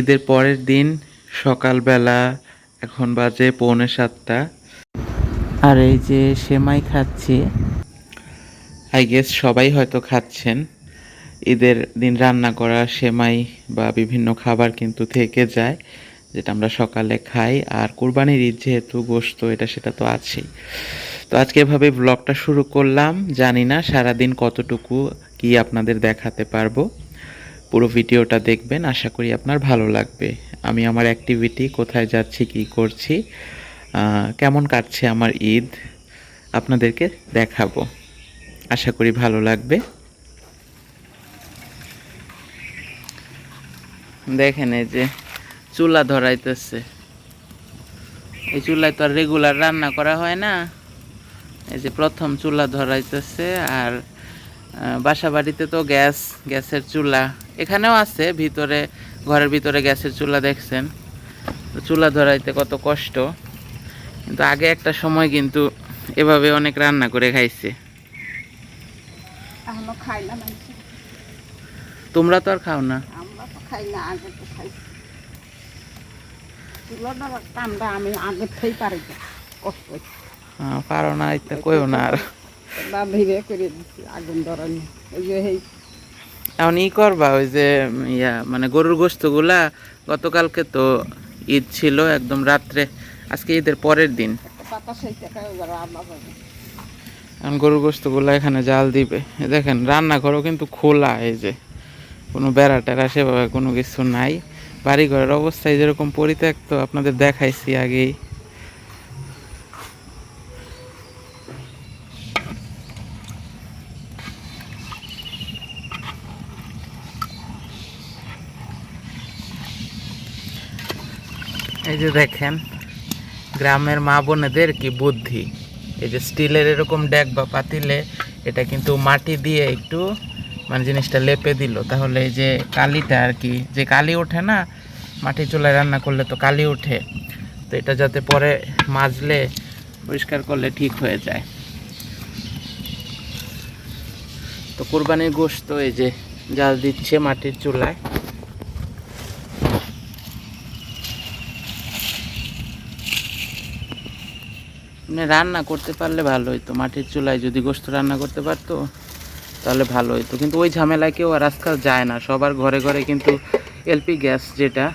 ঈদের পরের দিন সকালবেলা এখন বাজে পৌনে সাতটা। আর এই যে সেমাই খাচ্ছি আই গেস সবাই হয়তো খাচ্ছেন। ঈদের দিন রান্না করা সেমাই বা বিভিন্ন খাবার কিন্তু থেকে যায়, যেটা আমরা সকালে খাই। আর কোরবানির ঈদ যেহেতু গোস্ত এটা সেটা তো আছেই। তো আজকে এভাবে ব্লগটা শুরু করলাম। জানি না সারাদিন কতটুকু কি আপনাদের দেখাতে পারব। পুরো ভিডিওটা দেখবেন, আশা করি আপনার ভালো লাগবে। আমি আমার অ্যাক্টিভিটি কোথায় যাচ্ছি, কি করছি কেমন কাটছে আমার ঈদ, আপনাদেরকে দেখাবো। আশা করি ভালো লাগবে। দেখেন এই যে চুলা ধরাইতেছে। এই চুলায় তো আর রেগুলার রান্না করা হয় না। এই যে প্রথম চুলা ধরাইতেছে আর বাসা বাড়িতে তো গ্যাস গ্যাসের চুলা এখানেও আছে ভিতরে ঘরের ভিতরে গ্যাসের চুলা দেখছেন। তো চুলা ধরাইতে কত কষ্ট। কিন্তু আগে একটা সময় কিন্তু এভাবে অনেক রান্না করে খাইছে। তোমরা তো আর খাও না? পারি না কইও না আর। বা ধীরে করে দিচ্ছি আগুন ধরানি। ওই যে এই এখন ই করবা ওই যে ইয়া মানে গরুর গোস্তগুলা গতকালকে তো ঈদ ছিল একদম রাত্রে আজকে ঈদের পরের দিন। এখন গরুর গোস্তগুলো এখানে জাল দিবে। দেখেন রান্নাঘরও কিন্তু খোলা এই যে। কোনো বেড়া টেরা সেভাবে কোনো কিছু নাই। বাড়িঘরের অবস্থায় যেরকম পরিত্যক্ত আপনাদের দেখাইছি আগেই। এই যে দেখেন, গ্রামের মা বোনেদের কি বুদ্ধি। এই যে স্টিলের এরকম ডেক বা পাতিলে এটা কিন্তু মাটি দিয়ে একটু মানে জিনিসটা লেপে দিল। তাহলে এই যে কালিটা আর কি, যে কালি ওঠে না, মাটি চুলায় রান্না করলে তো কালি ওঠে। তো এটা যাতে পরে মাজলে, পরিষ্কার করলে ঠিক হয়ে যায়। তো কোরবানির গোশত এই যে জাল দিচ্ছে মাটির চুলায়। মানে রান্না করতে পারলে ভালো হইতো। মাটির চুলায় যদি গোস্ত রান্না করতে পারতো, তাহলে ভালো হইতো। কিন্তু ওই ঝামেলায় কেউ আর আজকাল যায় না। সবার ঘরে ঘরে কিন্তু এলপি গ্যাস যেটা,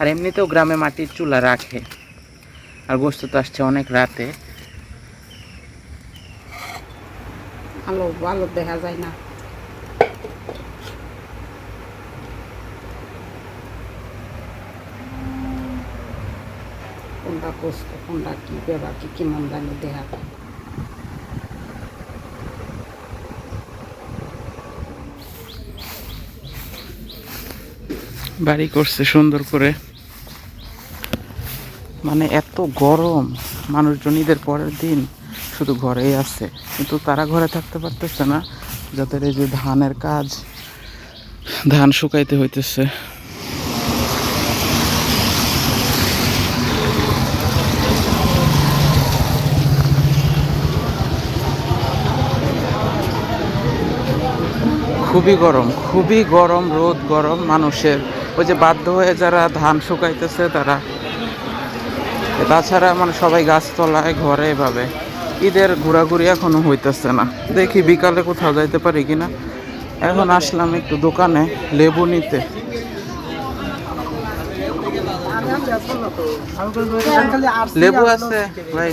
আর এমনিতেও গ্রামে মাটির চুলা রাখে। আর গোস্ত তো আসছে অনেক রাতে। ভালো ভালো দেখা যায় না কোনটা কষ্ট, কোনটা কি কি কেমন জানি দেখা বাড়ি করছে সুন্দর করে। মানে এত গরম, মানুষজন ঈদের পরের দিন শুধু ঘরেই আছে। কিন্তু তারা ঘরে থাকতে পারতেছে না, যাদের এই যে ধানের কাজ, ধান শুকাইতে হইতেছে। খুবই গরম খুবই গরম, রোদ গরম, মানুষের। ওই যে বাধ্য হয়ে যারা ধান শুকাইতেছে, তারা। তাছাড়া মানে সবাই গাছতলায়, ঘরে এভাবে। ঈদের ঘোরাঘুরি এখনও হইতেছে না। দেখি বিকালে কোথাও যাইতে পারি কিনা। এখন আসলাম একটু দোকানে, লেবু নিতে। লেবু আছে, ভাই।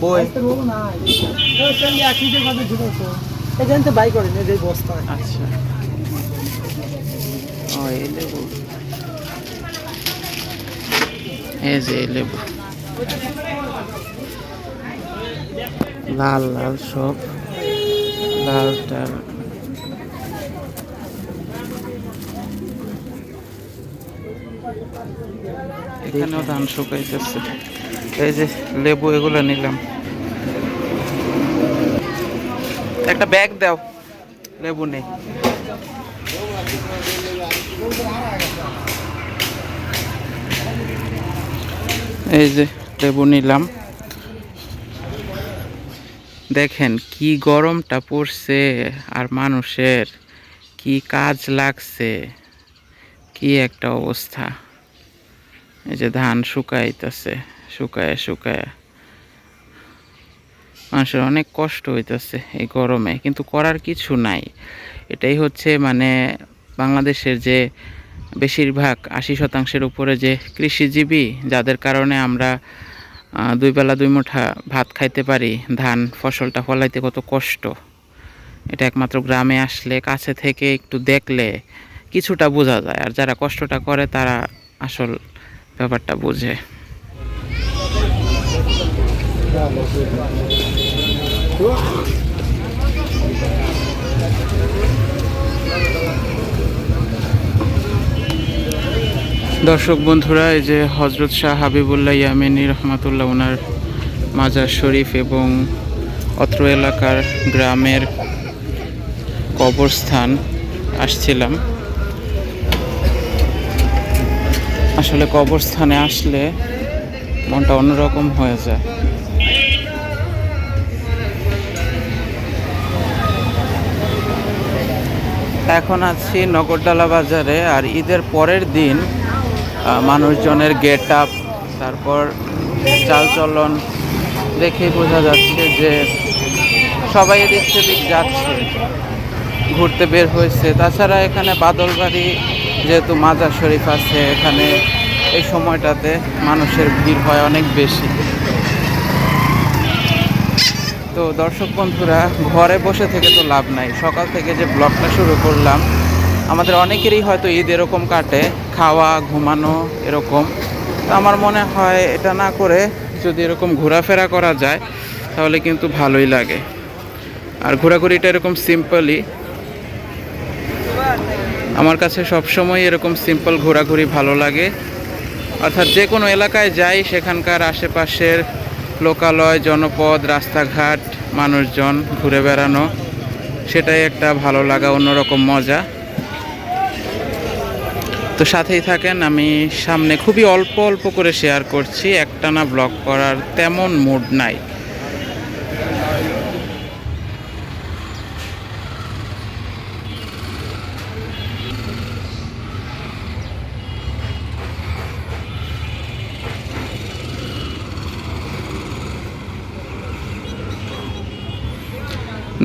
কই? বাই করেন এই যে বস্তা। আচ্ছা। ও এই লেবু। এই যে এই লেবু। লাল লাল সব। লাল টাল এখানেও ধান শুকাইতেছে। এই যে লেবু, এগুলো নিলাম। একটা ব্যাগ দাও, লেবু নেই। এই যে লেবু নিলাম। দেখেন কি গরমটা পড়ছে আর মানুষের কি কাজ লাগছে, কি একটা অবস্থা। এই যে ধান শুকাইতেছে। শুকায় শুকায়। মানুষের অনেক কষ্ট হইতেছে এই গরমে, কিন্তু করার কিছু নাই। এটাই হচ্ছে মানে বাংলাদেশের যে বেশিরভাগ আশি শতাংশের উপরে যে কৃষিজীবী, যাদের কারণে আমরা দুই বেলা দুই মুঠা ভাত খাইতে পারি, ধান ফসলটা ফলাইতে কত কষ্ট। এটা একমাত্র গ্রামে আসলে, কাছে থেকে একটু দেখলে কিছুটা বোঝা যায়, আর যারা কষ্টটা করে তারা আসল ব্যাপারটা বোঝে। দর্শক বন্ধুরা, এই যে হজরত শাহ হাবিবুল্লাহ ইয়ামিনী রহমাতুল্লাহ ওনার মাজার শরীফ এবং অত্র এলাকার গ্রামের কবরস্থান আসছিলাম। আসলে কবরস্থানে আসলে মনটা অন্যরকম হয়ে যায়। এখন আছি নগরডালা বাজারে আর ঈদের পরের দিন মানুষজনের গেট আপ তারপর চালচলন দেখেই বোঝা যাচ্ছে যে সবাই এদিক সেদিক যাচ্ছে, ঘুরতে বের হয়েছে। তাছাড়া এখানে বাদলবাড়ি যেহেতু মাজার শরীফ আছে, এখানে এই সময়টাতে মানুষের ভিড় হয় অনেক বেশি। তো দর্শক বন্ধুরা, ঘরে বসে থেকে তো লাভ নাই। সকাল থেকে যে ব্লগটা শুরু করলাম, আমাদের অনেকেরই হয়তো ঈদ এরকম কাটে, খাওয়া, ঘুমানো এরকম। তো আমার মনে হয় এটা না করে যদি এরকম ঘোরাফেরা করা যায়, তাহলে কিন্তু ভালোই লাগে। আর ঘোরাঘুরিটা এরকম সিম্পলই আমার কাছে সবসময় এরকম সিম্পল ঘোরাঘুরি ভালো লাগে। অর্থাৎ যে কোনো এলাকায় যাই, সেখানকার আশেপাশের লোকালয়, জনপদ, রাস্তাঘাট, মানুষজন ঘুরে বেড়ানো, সেটাই একটা ভালো লাগা, অন্যরকম মজা। তো সাথেই থাকেন, আমি সামনে খুবই অল্প অল্প করে শেয়ার করছি, একটানা ব্লগ করার তেমন মুড নাই।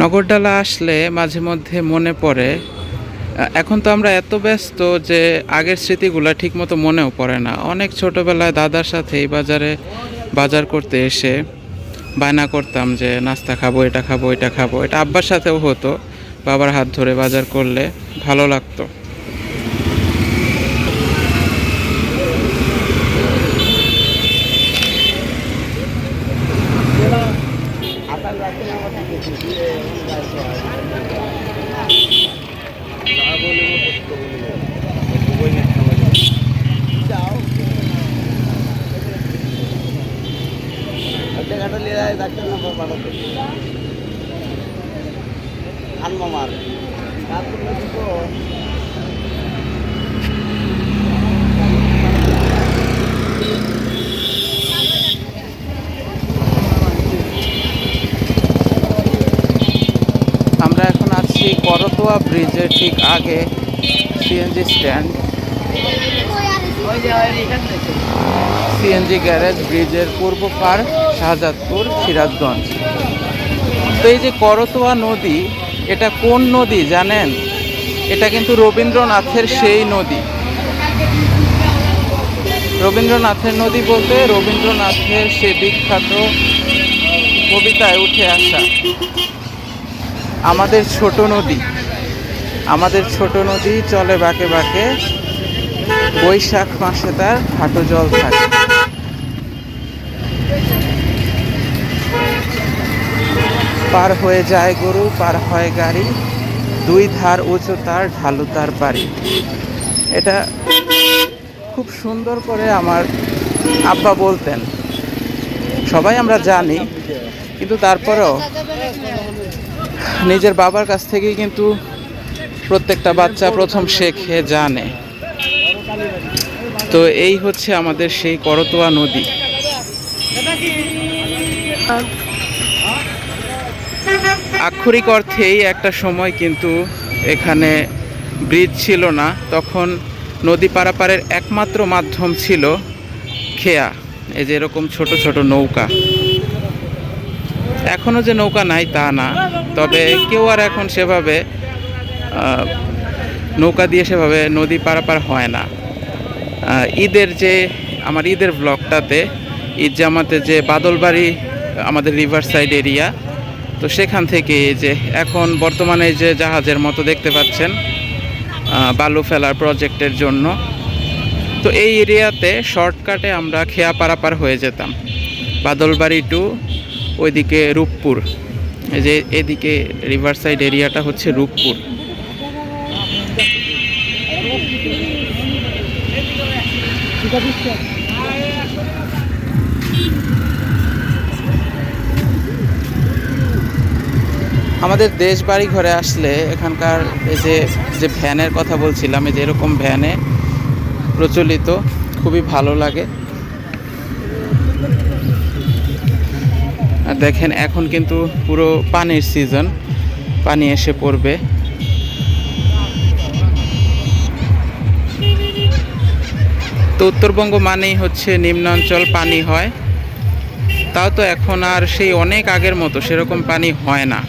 নগরডালা আসলে মাঝে মধ্যে মনে পড়ে। এখন তো আমরা এত ব্যস্ত যে আগের স্মৃতিগুলো ঠিকমতো মনেও পড়ে না। অনেক ছোটোবেলায় দাদার সাথে এই বাজারে বাজার করতে এসে বায়না করতাম যে, নাস্তা খাব, এটা খাব এটা খাব। এটা আব্বার সাথেও হতো। বাবার হাত ধরে বাজার করলে ভালো লাগতো। আমরা এখন আছি করতোয়া ব্রিজের ঠিক আগে সিএনজি স্ট্যান্ড সিএনজি গ্যারেজ, ব্রিজের পূর্ব পার শাহজাদপুর, সিরাজগঞ্জ। তো এই যে করতোয়া নদী, এটা কোন নদী জানেন? এটা কিন্তু রবীন্দ্রনাথের সেই নদী। রবীন্দ্রনাথের নদী বলতে রবীন্দ্রনাথের সে বিখ্যাত কবিতায় উঠে আসা আমাদের ছোট নদী। আমাদের ছোট নদী চলে বাঁকে বাঁকে বৈশাখ মাসে তার হাঁটু জল থাকে। পার হয়ে যায় গরু, পার হয় গাড়ি, দুই ধার উঁচু তার ঢালু তার বাড়ি। এটা খুব সুন্দর করে আমার আব্বা বলতেন। সবাই আমরা জানি, কিন্তু তারপরেও নিজের বাবার কাছ থেকেই কিন্তু প্রত্যেকটা বাচ্চা প্রথম শেখে, জানে। তো এই হচ্ছে আমাদের সেই করতোয়া নদী। আক্ষরিক অর্থেই একটা সময় কিন্তু এখানে ব্রিজ ছিল না, তখন নদী পারাপারের একমাত্র মাধ্যম ছিল খেয়া, এই যে এরকম ছোট ছোট নৌকা। এখনও যে নৌকা নাই তা না, তবে কেউ আর এখন সেভাবে নৌকা দিয়ে সেভাবে নদী পারাপার হয় না। ঈদের যে, আমার ঈদের ব্লগটাতে ঈদ জামাতে যে বাদলবাড়ি, আমাদের রিভার সাইড এরিয়া তো সেখান থেকে যে এখন বর্তমানে যে জাহাজের মতো দেখতে পাচ্ছেন বালু ফেলার প্রজেক্টের জন্য। তো এই এরিয়াতে শর্টকাটে আমরা খেয়া পারাপার হয়ে যেতাম। বাদলবাড়ি টু ওইদিকে রূপপুর। এই যে এদিকে রিভার সাইড এরিয়াটা হচ্ছে রূপপুর। আমাদের দেশ বাড়ি ঘরে আসলে এখানকার এই যে যে ভ্যানের কথা বলছিলাম, এই যে এরকম ভ্যানে প্রচলিত, খুবই ভালো লাগে। আর দেখেন, এখন কিন্তু পুরো পানির সিজন পানি এসে পড়বে। তো উত্তরবঙ্গ মানেই হচ্ছে নিম্নাঞ্চল পানি হয়। তাও তো এখন আর সেই অনেক আগের মতো সেরকম পানি হয় না।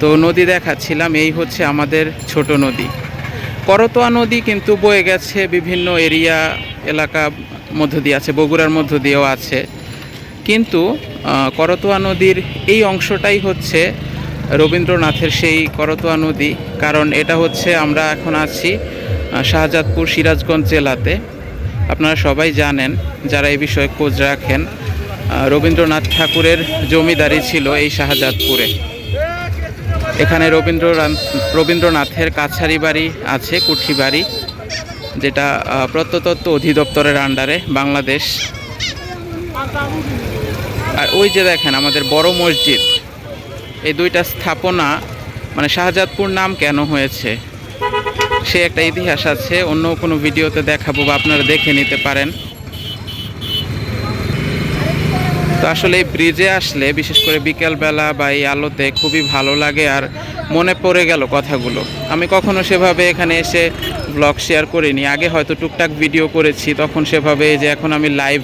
তো নদী দেখাচ্ছিলাম, এই হচ্ছে আমাদের ছোট নদী। করতোয়া নদী কিন্তু বয়ে গেছে বিভিন্ন এরিয়া, এলাকা মধ্য দিয়ে আছে, বগুড়ার মধ্য দিয়েও আছে। কিন্তু করতোয়া নদীর এই অংশটাই হচ্ছে রবীন্দ্রনাথের সেই করতোয়া নদী। কারণ এটা হচ্ছে আমরা এখন আছি শাহজাদপুর, সিরাজগঞ্জ জেলাতে। আপনারা সবাই জানেন, যারা এই বিষয়ে খোঁজ রাখেন রবীন্দ্রনাথ ঠাকুরের জমিদারি ছিল এই শাহজাদপুরে। এখানে রবীন্দ্রনাথ, রবীন্দ্রনাথের কাছারি বাড়ি আছে, কুঠি বাড়ি, যেটা প্রত্নতত্ত্ব অধিদপ্তরের আন্ডারে বাংলাদেশ। আর ওই যে দেখেন, আমাদের বড় মসজিদ। এই দুইটা স্থাপনা মানে শাহজাদপুর নাম কেন হয়েছে? সে একটা ইতিহাস আছে, অন্য কোনো ভিডিওতে দেখাবো বা আপনারা দেখে নিতে পারেন। তো আসলে এই ব্রিজে আসলে, বিশেষ করে বিকেলবেলা বা এই আলোতে খুবই ভালো লাগে আর মনে পড়ে গেল কথাগুলো। আমি কখনো সেভাবে এখানে এসে ব্লগ শেয়ার করিনি। আগে হয়তো টুকটাক ভিডিও করেছি, তখন সেভাবে যে এখন আমি লাইভ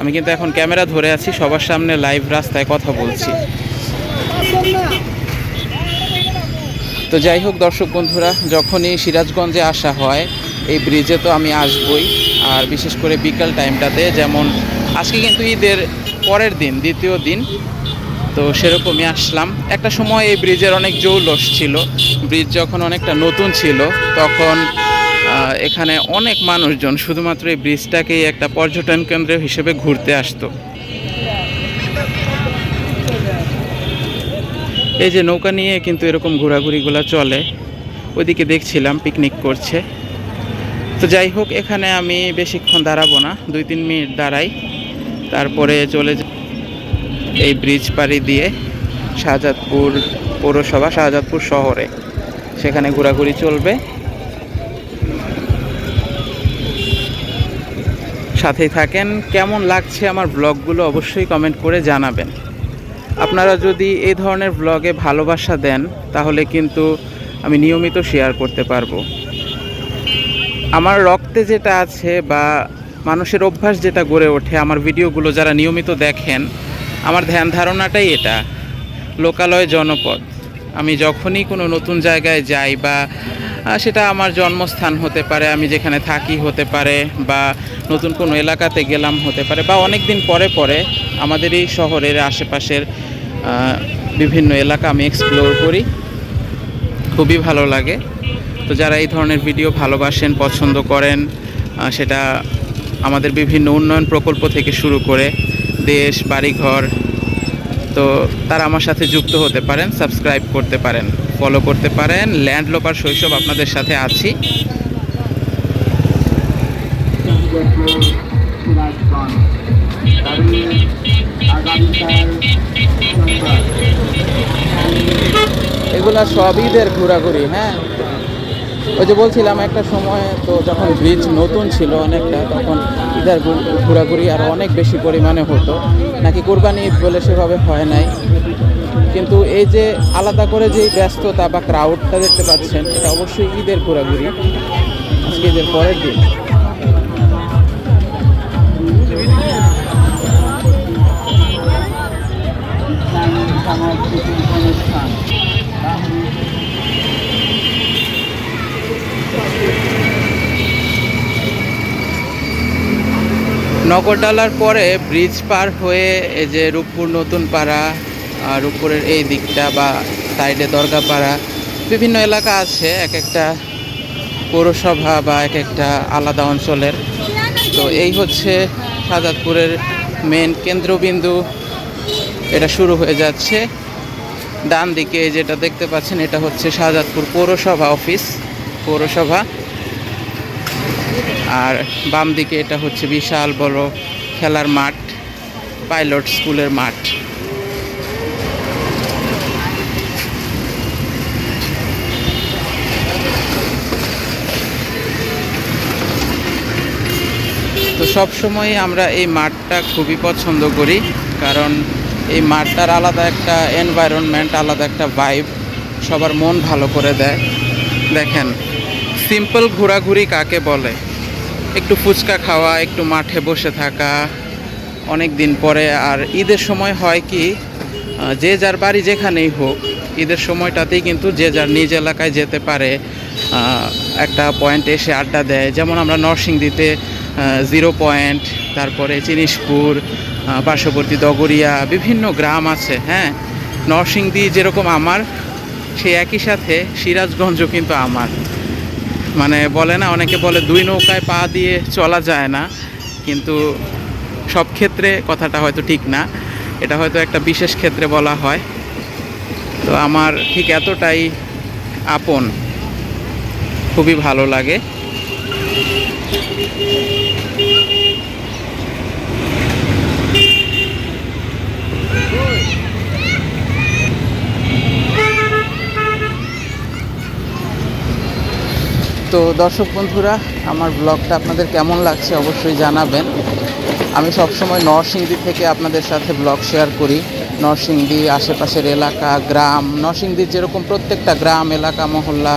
আমি কিন্তু এখন ক্যামেরা ধরে আছি, সবার সামনে লাইভ রাস্তায় কথা বলছি। তো যাই হোক দর্শক বন্ধুরা, যখনই সিরাজগঞ্জে আসা হয়, এই ব্রিজে তো আমি আসবই। আর বিশেষ করে বিকাল টাইমটাতে যেমন আজকে কিন্তু ঈদের পরের দিন, দ্বিতীয় দিন, তো সেরকমই আসলাম। একটা সময় এই ব্রিজের অনেক জৌলস ছিল। ব্রিজ যখন অনেকটা নতুন ছিল, তখন এখানে অনেক মানুষজন শুধুমাত্র এই ব্রিজটাকেই একটা পর্যটন কেন্দ্র হিসেবে ঘুরতে আসতো। এই যে নৌকা নিয়ে কিন্তু এরকম ঘোরাঘুরিগুলো চলে। ওইদিকে দেখছিলাম পিকনিক করছে। তো যাই হোক, এখানে আমি বেশিক্ষণ দাঁড়াবো না দুই তিন মিনিট দাঁড়াই। তারপরে চলে এই ব্রিজ পাড়ি দিয়ে শাহজাদপুর পৌরসভা, শাহজাদপুর শহরে। সেখানে ঘোরাঘুরি চলবে। সাথেই থাকেন। কেমন লাগছে আমার ব্লগগুলো অবশ্যই কমেন্ট করে জানাবেন। আপনারা যদি এই ধরনের ব্লগে ভালোবাসা দেন, তাহলে কিন্তু আমি নিয়মিত শেয়ার করতে পারব। আমার রক্তে যেটা আছে বা মানুষের অভ্যাস যেটা গড়ে ওঠে, আমার ভিডিওগুলো যারা নিয়মিত দেখেন, আমার ধ্যান ধারণাটাই এটা, লোকালয় জনপদ। আমি যখনই কোনো নতুন জায়গায় যাই বা সেটা আমার জন্মস্থান হতে পারে, আমি যেখানে থাকি হতে পারে, বা নতুন কোনো এলাকাতে গেলাম হতে পারে, বা অনেক দিন পরে পরে আমাদের এই শহরের আশেপাশের বিভিন্ন এলাকা আমি এক্সপ্লোর করি। খুবই ভালো লাগে। তো যারা এই ধরনের ভিডিও ভালোবাসেন, পছন্দ করেন সেটা আমাদের বিভিন্ন উন্নয়ন প্রকল্প থেকে শুরু করে দেশ, বাড়িঘর, তো তারা আমার সাথে যুক্ত হতে পারেন সাবস্ক্রাইব করতে পারেন। ফলো করতে পারেন। ল্যান্ড লোপার শৈশব আপনাদের সাথে আছি। এগুলা সব ঈদের ঘোরাঘুরি হ্যাঁ? ওই যে বলছিলাম, একটা সময় তো যখন ব্রিজ নতুন ছিল অনেকটা, তখন ঈদের ঘোরাঘুরি আর অনেক বেশি পরিমাণে হতো। নাকি কোরবানি বলে সেভাবে হয় নাই। কিন্তু এই যে আলাদা করে যে ব্যস্ততা বা ক্রাউডটা দেখতে পাচ্ছেন, এটা অবশ্যই ঈদের ঘোরাঘুরি। আজকে ঈদের পরের দিন। নগরডালার পরে ব্রিজ পার হয়ে এই যে রূপপুর নতুন পাড়া আর উপরের এই দিকটা বা সাইডে দরগাপাড়া বিভিন্ন এলাকা আছে, এক একটা পৌরসভা বা এক একটা আলাদা অঞ্চলের। তো এই হচ্ছে শাহজাদপুরের মেন কেন্দ্রবিন্দু। এটা শুরু হয়ে যাচ্ছে। ডান দিকে যেটা দেখতে পাচ্ছেন, এটা হচ্ছে শাহজাদপুর পৌরসভা অফিস, পৌরসভা। আর বাম দিকে এটা হচ্ছে বিশাল বড় খেলার মাঠ, পাইলট স্কুলের মাঠ। সব সময় আমরা এই মাঠটা খুবই পছন্দ করি, কারণ এই মাঠটার আলাদা একটা এনভায়রনমেন্ট আলাদা একটা ভাইব সবার মন ভালো করে দেয়। দেখেন সিম্পল ঘোরাঘুরি কাকে বলে? একটু ফুচকা খাওয়া, একটু মাঠে বসে থাকা, অনেক দিন পরে। আর ঈদের সময় হয় কি যে যার বাড়ি যেখানেই হোক, ঈদের সময়টাতেই কিন্তু যে যার নিজ এলাকায় যেতে পারে একটা পয়েন্টে এসে আড্ডা দেয়। যেমন আমরা নরসিংদীতে জিরো পয়েন্ট, তারপরে জিনিসপুর পার্শ্ববর্তী দগরিয়া বিভিন্ন গ্রাম আছে হ্যাঁ? নরসিংদী যেরকম আমার সেই একই সাথে সিরাজগঞ্জও কিন্তু আমার। মানে বলে না, অনেকে বলে দুই নৌকায় পা দিয়ে চলা যায় না, কিন্তু সব ক্ষেত্রে কথাটা হয়তো ঠিক না। এটা হয়তো একটা বিশেষ ক্ষেত্রে বলা হয়। তো আমার ঠিক এতটাই আপন। খুবই ভালো লাগে। তো দর্শক বন্ধুরা, আমার ব্লগটা আপনাদের কেমন লাগছে অবশ্যই জানাবেন। আমি সবসময় নরসিংদী থেকে আপনাদের সাথে ব্লগ শেয়ার করি। নরসিংদী আশেপাশের এলাকা, গ্রাম, নরসিংদীর যেরকম প্রত্যেকটা গ্রাম, এলাকা, মহল্লা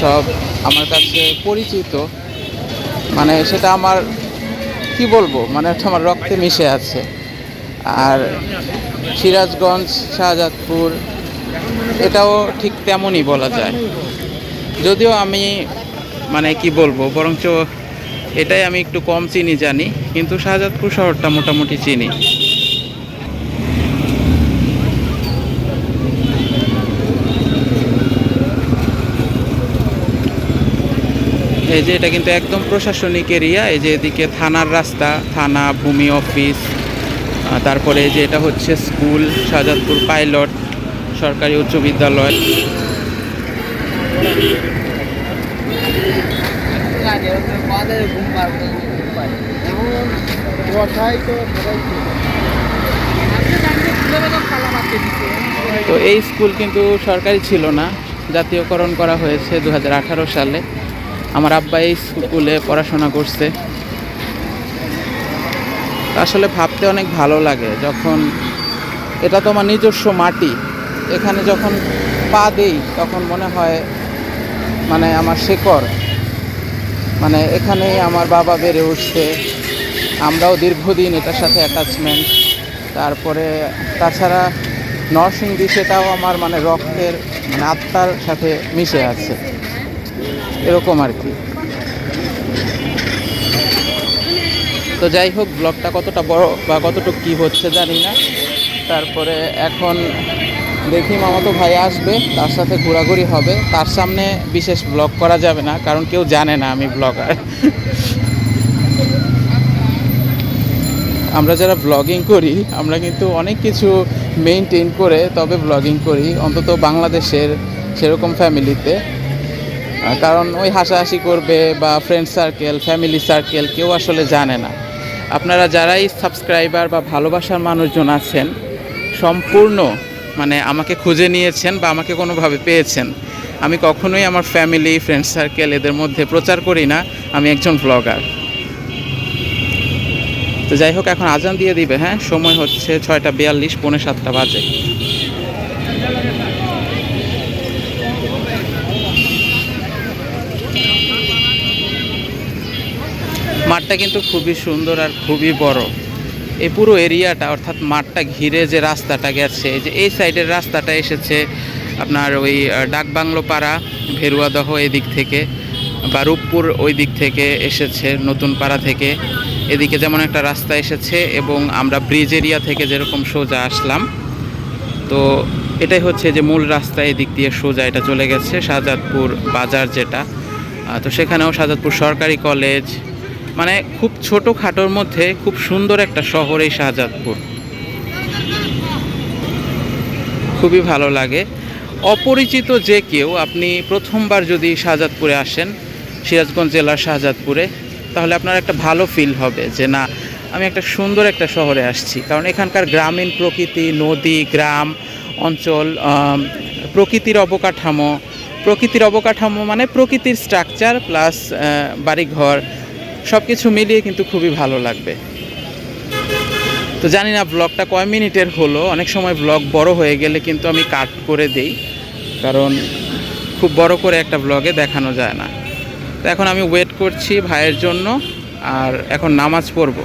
সব আমার কাছে পরিচিত। মানে সেটা আমার, কি বলব মানে আমার রক্তে মিশে আছে। আর সিরাজগঞ্জ, শাহজাদপুর, এটাও ঠিক তেমনই বলা যায়। যদিও আমি মানে কি বলব, বরঞ্চ এটাই আমি একটু কম চিনি জানি, কিন্তু শাহজাদপুর শহরটা মোটামুটি চিনি। এই যে এটা কিন্তু একদম প্রশাসনিক এরিয়া, এই যে এদিকে থানার রাস্তা, থানা, ভূমি অফিস তারপরে এই যে এটা হচ্ছে স্কুল, শাহজাদপুর পাইলট, সরকারি উচ্চ বিদ্যালয়। তো এই স্কুল কিন্তু সরকারি ছিল না, জাতীয়করণ করা হয়েছে দু হাজার আঠারো সালে। আমার আব্বা এই স্কুলে পড়াশোনা করছে। আসলে ভাবতে অনেক ভালো লাগে যখন এটা তো আমার নিজস্ব মাটি। এখানে যখন পা দেই, তখন মনে হয় মানে আমার শেকড়। মানে এখানেই আমার বাবা বেড়ে উঠছে। আমরাও দীর্ঘদিন এটার সাথে অ্যাটাচমেন্ট তারপরে তাছাড়া নরসিংদী সেটাও আমার মানে রক্তের মানে আত্মার সাথে মিশে আছে। এরকম আর কি। তো যাই হোক, ব্লগটা কতটা বড় বা কতটুকু কী হচ্ছে জানি না। তারপরে এখন দেখি মামাতো ভাই আসবে, তার সাথে ঘোরাঘুরি হবে। তার সামনে বিশেষ ব্লগ করা যাবে না, কারণ কেউ জানে না আমি ব্লগার। আমরা যারা ব্লগিং করি, আমরা কিন্তু অনেক কিছু মেনটেন করে তবে ব্লগিং করি। অন্তত বাংলাদেশের সেরকম ফ্যামিলিতে কারণ ওই হাসাহাসি করবে বা ফ্রেন্ড সার্কেল ফ্যামিলি সার্কেল কেউ আসলে জানে না। আপনারা যারাই সাবস্ক্রাইবার বা ভালোবাসার মানুষজন আছেন, সম্পূর্ণ মানে আমাকে খুঁজে নিয়েছেন বা আমাকে কোনোভাবে পেয়েছেন, আমি কখনোই আমার ফ্যামিলি ফ্রেন্ড সার্কেল এদের মধ্যে প্রচার করি না, আমি একজন ব্লগার তো যাই হোক, এখন আজান দিয়ে দিবে হ্যাঁ? সময় হচ্ছে ছয়টা বিয়াল্লিশ, পৌনে সাতটা বাজে। মাঠটা কিন্তু খুবই সুন্দর আর খুবই বড়। এই পুরো এরিয়াটা অর্থাৎ মাঠটা ঘিরে যে রাস্তাটা গেছে যে এই সাইডের রাস্তাটা এসেছে আপনার ওই ডাকবাংলো পাড়া ভেরুয়াদহ এই দিক থেকে বা রূপপুর ওই দিক থেকে এসেছে নতুন পাড়া থেকে। এদিকে যেমন একটা রাস্তা এসেছে এবং আমরা ব্রিজ এরিয়া থেকে যেরকম সোজা আসলাম। তো এটাই হচ্ছে যে মূল রাস্তা এদিক দিয়ে সোজা এটা চলে গেছে, শাহজাদপুর বাজার যেটা। তো সেখানেও শাহজাদপুর সরকারি কলেজ মানে খুব ছোট খাটোর মধ্যে খুব সুন্দর একটা শহর এই শাহজাদপুর। খুবই ভালো লাগে। অপরিচিত যে কেউ, আপনি প্রথমবার যদি শাহজাদপুরে আসেন, সিরাজগঞ্জ জেলার শাহজাদপুরে, তাহলে আপনার একটা ভালো ফিল হবে যে না, আমি একটা সুন্দর একটা শহরে আসছি। কারণ এখানকার গ্রামীণ প্রকৃতি, নদী, গ্রাম, অঞ্চল প্রকৃতির অবকাঠামো প্রকৃতির অবকাঠামো মানে প্রকৃতির স্ট্রাকচার প্লাস বাড়িঘর সব কিছু মিলিয়ে কিন্তু খুবই ভালো লাগবে। তো জানি না ব্লগটা কয় মিনিটের হলো, অনেক সময় ব্লগ বড় হয়ে গেলে কিন্তু আমি কাট করে দেই, কারণ খুব বড় করে একটা ব্লগে দেখানো যায় না। তো এখন আমি ওয়েট করছি ভাইয়ের জন্য, আর এখন নামাজ পড়ব।